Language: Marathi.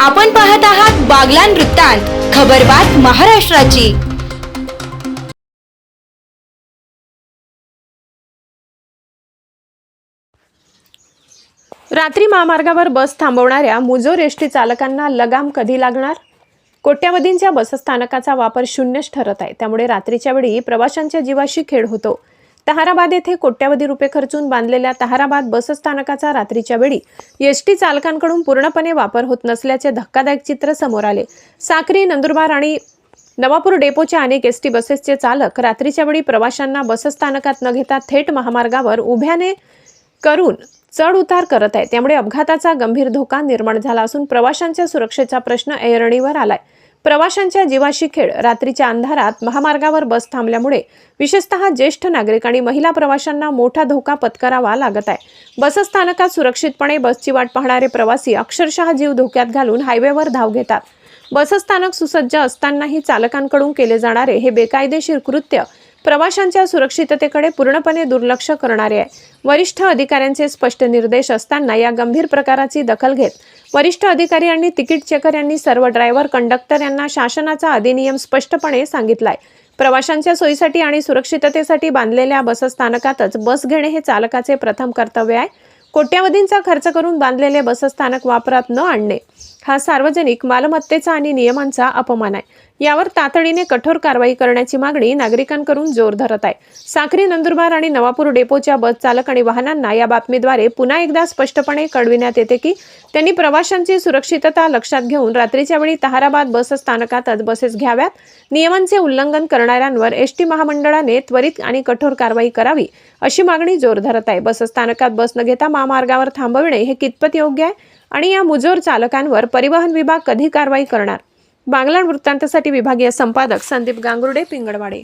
आपण पाहत आहात बागलान वृत्तांत खबरबात महाराष्ट्राची. रात्री महामार्गावर बस थांबवणाऱ्या मुजोर एसटी चालकांना लगाम कधी लागणार? कोट्यावधींच्या बसस्थानकाचा वापर शून्यच ठरत आहे. त्यामुळे रात्रीच्या वेळी प्रवाशांच्या जीवाशी खेळ होतो. तहाराबाद येथे कोट्यावधी रुपये खर्चून बांधलेल्या तहाराबाद बसस्थानकाचा रात्रीच्या वेळी एसटी चालकांकडून पूर्णपणे वापर होत नसल्याचे धक्कादायक चित्र समोर आले. साक्री नंदुरबार आणि नवापूर डेपोच्या अनेक एस टी बसेसचे चालक रात्रीच्या वेळी प्रवाशांना बसस्थानकात न घेता थेट महामार्गावर उभ्याने करून चढ उतार करत आहे त्यामुळे अपघाताचा गंभीर धोका निर्माण झाला असून प्रवाशांच्या सुरक्षेचा प्रश्न ऐरणीवर आलाय. प्रवाशांच्या जीवाशी खेळ. रात्रीच्या अंधारात महामार्गावर बस थांबल्यामुळे विशेषतः ज्येष्ठ नागरिक आणि महिला प्रवाशांना मोठा धोका पत्करावा लागत आहे. बसस्थानकात सुरक्षितपणे बसची वाट पाहणारे प्रवासी अक्षरशः जीव धोक्यात घालून हायवेवर धाव घेतात. बसस्थानक सुसज्ज असतानाही चालकांकडून केले जाणारे हे बेकायदेशीर कृत्य प्रवाशांच्या सुरक्षिततेकडे पूर्णपणे दुर्लक्ष करणारे आहे. वरिष्ठ अधिकाऱ्यांचे स्पष्ट निर्देश असताना या गंभीर प्रकाराची दखल घेत वरिष्ठ अधिकारी आणि तिकीट चेकर यांनी सर्व ड्रायव्हर कंडक्टर यांना शासनाचा अधिनियम स्पष्टपणे सांगितलाय. प्रवाशांच्या सोयीसाठी आणि सुरक्षिततेसाठी बांधलेल्या बसस्थानकातच बस घेणे हे चालकाचे प्रथम कर्तव्य आहे. कोट्यावधींचा खर्च करून बांधलेले बसस्थानक वापरात न आणणे. हा सार्वजनिक मालमत्तेचा आणि नियमांचा अपमान आहे. यावर तातडीने कठोर कारवाई करण्याची मागणी नागरिकांकडून जोर धरत आहे. साखरी नंदुरबार आणि नवापूर डेपोच्या बस चालक आणि वाहनांना या बातमीद्वारे पुन्हा एकदा स्पष्टपणे कळविण्यात येते की त्यांनी प्रवाशांची सुरक्षितता लक्षात घेऊन रात्रीच्या वेळी तहाराबाद बस स्थानकातच बसेस घ्याव्यात. नियमांचे उल्लंघन करणाऱ्यांवर एस टी महामंडळाने त्वरित आणि कठोर कारवाई करावी अशी मागणी जोर धरत आहे. बसस्थानकात बस न घेता महामार्गावर थांबविणे हे कितपत योग्य आहे? आणि या मुजोर चालकांवर परिवहन विभाग कधी कारवाई करणार? बांगला वृत्तांतासाठी विभागीय संपादक संदीप गांगुर्डे पिंगळवाडे.